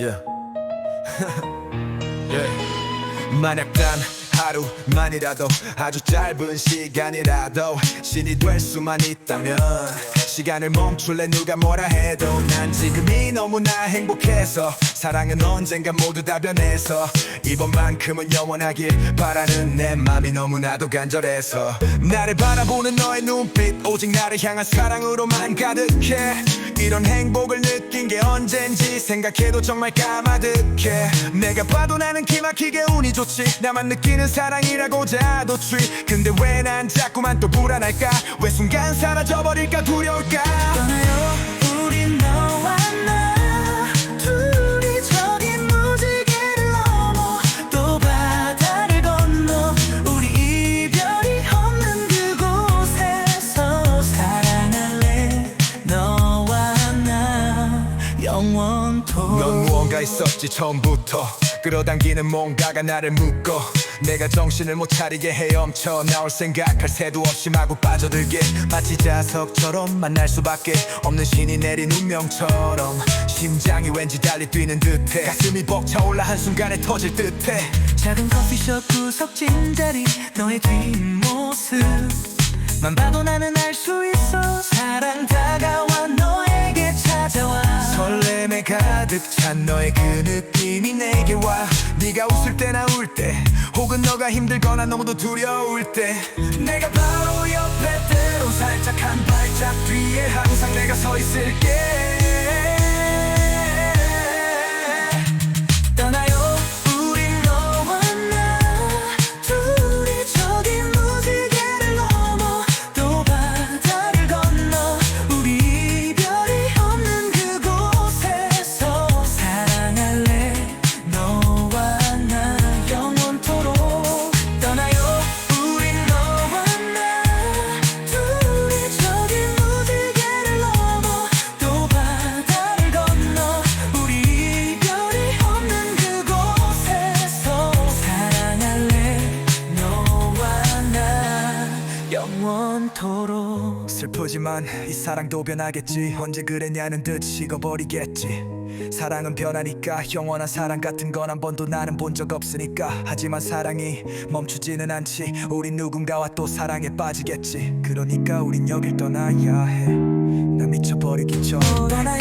Yeah. yeah. 만약 단 하루만이라도 아주 짧은 시간이라도 신이 될 수만 있다면 시간을 멈출래 누가 뭐라 해도 난 지금이 너무나 행복해서 사랑은 언젠가 모두 다 변해서 이번만큼은 영원하길 바라는 내 맘이 너무나도 간절해서 나를 바라보는 너의 눈빛 오직 나를 향한 사랑으로만 가득해. 이런 행복을 느낀 게 언젠지 생각해도 정말 까마득해. 내가 봐도 나는 기막히게 운이 좋지. 나만 느끼는 사랑이라고 자도취. 근데 왜 난 자꾸만 또 불안할까? 왜 순간 사라져버릴까? 두려울까? 떠나요 우리 너와 영원토록 넌 무언가 있었지 처음부터. 끌어당기는 뭔가가 나를 묶어. 내가 정신을 못 차리게 헤엄쳐. 나올 생각할 새도 없이 마구 빠져들게. 마치 자석처럼 만날 수밖에 없는 신이 내린 운명처럼. 심장이 왠지 달리 뛰는 듯해. 가슴이 벅차올라 한순간에 터질 듯해. 작은 커피숍 구석 찐자리 너의 뒷모습만 봐도 나는 알 수 있어 가득 찬 너의 그 느낌이 내게 와. 네가 웃을 때나 울 때 혹은 너가 힘들거나 너무도 두려울 때 내가 바로 옆에 때로 살짝 한 발짝 뒤에 항상 내가 서 있을게 영원토록. 슬프지만 이 사랑도 변하겠지. 언제 그랬냐는 듯 식어버리겠지. 사랑은 변하니까 영원한 사랑 같은 건 한 번도 나는 본 적 없으니까. 하지만 사랑이 멈추지는 않지. 우린 누군가와 또 사랑에 빠지겠지. 그러니까 우린 여길 떠나야 해나 미쳐버리기 전 떠나요